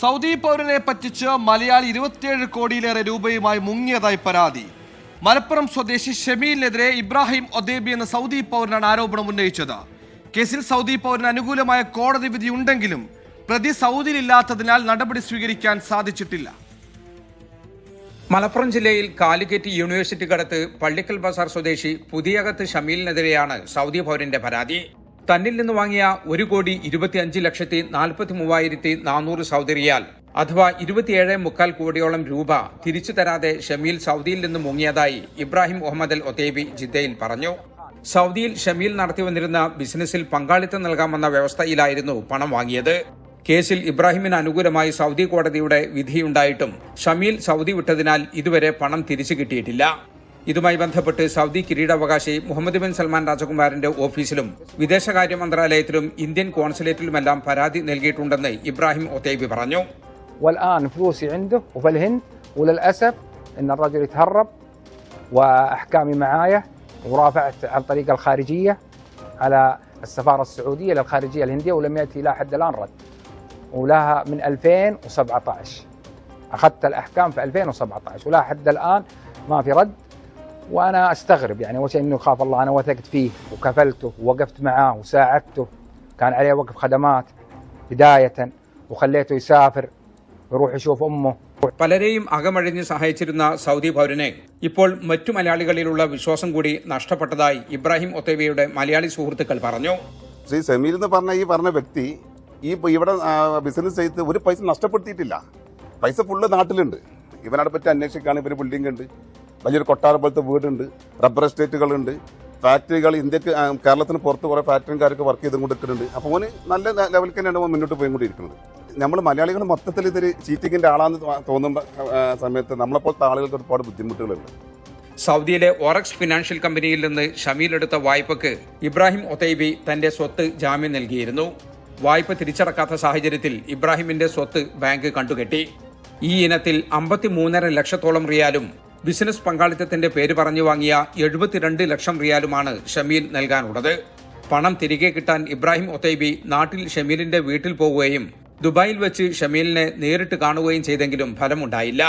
Saudi പൗരനെ പറ്റിച്ച് മലയാളി ഇരുപത്തിയേഴ് കോടിയിലേറെ രൂപയുമായി മുങ്ങിയതായി പരാതി. മലപ്പുറം സ്വദേശി ഷമീലിനെതിരെ ഇബ്രാഹിം ഒദേബി എന്ന സൗദി പൗരനാണ് ആരോപണം ഉന്നയിച്ചത്. കേസിൽ സൗദി പൗരന് അനുകൂലമായ കോടതി വിധി ഉണ്ടെങ്കിലും പ്രതി സൗദിയിലില്ലാത്തതിനാൽ നടപടി സ്വീകരിക്കാൻ സാധിച്ചിട്ടില്ല. മലപ്പുറം ജില്ലയിൽ കാലിക്കറ്റ് യൂണിവേഴ്സിറ്റി കടത്ത് പള്ളിക്കൽ ബസാർ സ്വദേശി പുതിയകത്ത് ഷമീലിനെതിരെയാണ് സൗദി പൗരന്റെ പരാതി. തന്നിൽ നിന്ന് വാങ്ങിയ ഒരു കോടി ഇരുപത്തിയഞ്ച് ലക്ഷത്തി നാൽപ്പത്തി മൂവായിരത്തി നാനൂറ് സൗദി റിയാൽ അഥവാ ഇരുപത്തിയേഴ് മുക്കാൽ കോടിയോളം രൂപ തിരിച്ചു തരാതെ ഷമീൽ സൗദിയിൽ നിന്ന് മുങ്ങിയതായി ഇബ്രാഹിം മുഹമ്മദ് അൽ ഒതേബി ജിദ്ദയിൽ പറഞ്ഞു. സൗദിയിൽ ഷമീൽ നടത്തി വന്നിരുന്ന ബിസിനസ്സിൽ പങ്കാളിത്തം നൽകാമെന്ന വ്യവസ്ഥയിലായിരുന്നു പണം വാങ്ങിയത്. കേസിൽ ഇബ്രാഹിമിന് അനുകൂലമായി സൗദി കോടതിയുടെ വിധിയുണ്ടായിട്ടും ഷമീൽ സൗദി വിട്ടതിനാൽ ഇതുവരെ പണം തിരിച്ചു കിട്ടിയിട്ടില്ല. ഇതുമായി ബന്ധപ്പെട്ട് സൗദി കിരീടാവകാശി മുഹമ്മദ് ബിൻ സൽമാൻ രാജകുമാരന്റെ ഓഫീസിലും വിദേശകാര്യ മന്ത്രാലയത്തിലും ഇന്ത്യൻ കോൺസുലേറ്റിലുമെല്ലാം പരാതി നൽകിയിട്ടുണ്ടെന്ന് ഇബ്രാഹിം ഒത്തേബി പറഞ്ഞു والان فلوسي عنده وفي الهند وللاسف ان الرجل يتهرب واحكامي معايا ورافعت عن طريق الخارجيه على السفاره السعوديه للخارجيه الهنديه ولم ياتي الى حد الان رد ولها من 2017 اخذت الاحكام في 2017 ولا حد الان ما في رد وانا استغرب يعني اول شيء انه خاف الله انا وثقت فيه وكفلته ووقفت معاه وساعدته كان عليه وقف خدمات بدايه وخليته يسافر يروح يشوف امه പലരെയും അകമഴിഞ്ഞ് സഹായിച്ചിരുന്ന സൗദി പൗരനെ ഇപ്പോൾ മറ്റു മലയാളികളിലുള്ള വിശ്വാസം കൂടി നഷ്ടപ്പെട്ടതായി ഇബ്രാഹിം ഒത്തേബിയുടെ മലയാളി സുഹൃത്തുക്കൾ പറഞ്ഞു ശ്രീ സമീർ എന്ന് പറഞ്ഞ ഈ പറഞ്ഞ വ്യക്തി ഈ ഇപ്പൊ ഇവിടെ ബിസിനസ് ചെയ്ത് ഒരു പൈസ നഷ്ടപ്പെടുത്തിയിട്ടില്ല പൈസ ഫുള്ള് നാട്ടിലുണ്ട് ഇവനവിടെ പറ്റി അന്വേഷിക്കുകയാണ് ഇവര് ബിൽഡിംഗ് ഉണ്ട് വലിയൊരു കൊട്ടാരം പോലത്തെ വീടുണ്ട്. റബ്ബർ എസ്റ്റേറ്റുകളുണ്ട് ഫാക്ടറികൾ ഇന്ത്യയ്ക്ക് കേരളത്തിന് പുറത്ത് കുറെ ഫാക്ടറിക്കാർക്ക് വർക്ക് ചെയ്തും കൊടുക്കുന്നുണ്ട് അപ്പോൾ ഓന് നല്ല ലെവലിൽ തന്നെയാണ് മുന്നോട്ട് പോയിക്കൊണ്ടിരിക്കുന്നത്. നമ്മൾ മലയാളികൾ മൊത്തത്തിൽ ഇതൊരു ചീറ്റിങ്ങിന്റെ ആളാന്ന് തോന്നുന്ന സമയത്ത് നമ്മളെപ്പോലത്തെ ആളുകൾക്ക് ഒരുപാട് ബുദ്ധിമുട്ടുകളുണ്ട്. സൗദിയിലെ ഓറക്സ് ഫിനാൻഷ്യൽ കമ്പനിയിൽ നിന്ന് ഷമീൽ എടുത്ത വായ്പക്ക് ഇബ്രാഹിം ഒത്തൈബി തന്റെ സ്വത്ത് ജാമ്യം നൽകിയിരുന്നു. വായ്പ തിരിച്ചടക്കാത്ത സാഹചര്യത്തിൽ ഇബ്രാഹിമിന്റെ സ്വത്ത് ബാങ്ക് കണ്ടുകെട്ടി. ഈ ഇനത്തിൽ അമ്പത്തിമൂന്നര ലക്ഷത്തോളം റിയാലും ബിസിനസ് പങ്കാളിത്തത്തിന്റെ പേര് പറഞ്ഞു വാങ്ങിയ എഴുപത്തിരണ്ട് ലക്ഷം റിയാലുമാണ് ഷമീൽ നൽകാനുള്ളത്. പണം തിരികെ കിട്ടാൻ ഇബ്രാഹിം ഒത്തൈബി നാട്ടിൽ ഷമീലിന്റെ വീട്ടിൽ പോവുകയും ദുബായിൽ വെച്ച് ഷമീലിനെ നേരിട്ട് കാണുകയും ചെയ്തെങ്കിലും ഫലമുണ്ടായില്ല.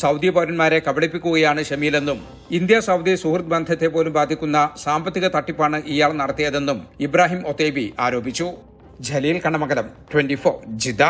സൗദി പൗരന്മാരെ കബളിപ്പിക്കുകയാണ് ഷമീലെന്നും ഇന്ത്യ സൗദി സുഹൃത്ത് ബന്ധത്തെ പോലും ബാധിക്കുന്ന സാമ്പത്തിക തട്ടിപ്പാണ് ഇയാൾ നടത്തിയതെന്നും ഇബ്രാഹിം ഒത്തേബി ആരോപിച്ചു. Jaleel Kanamakalam twenty Jeddah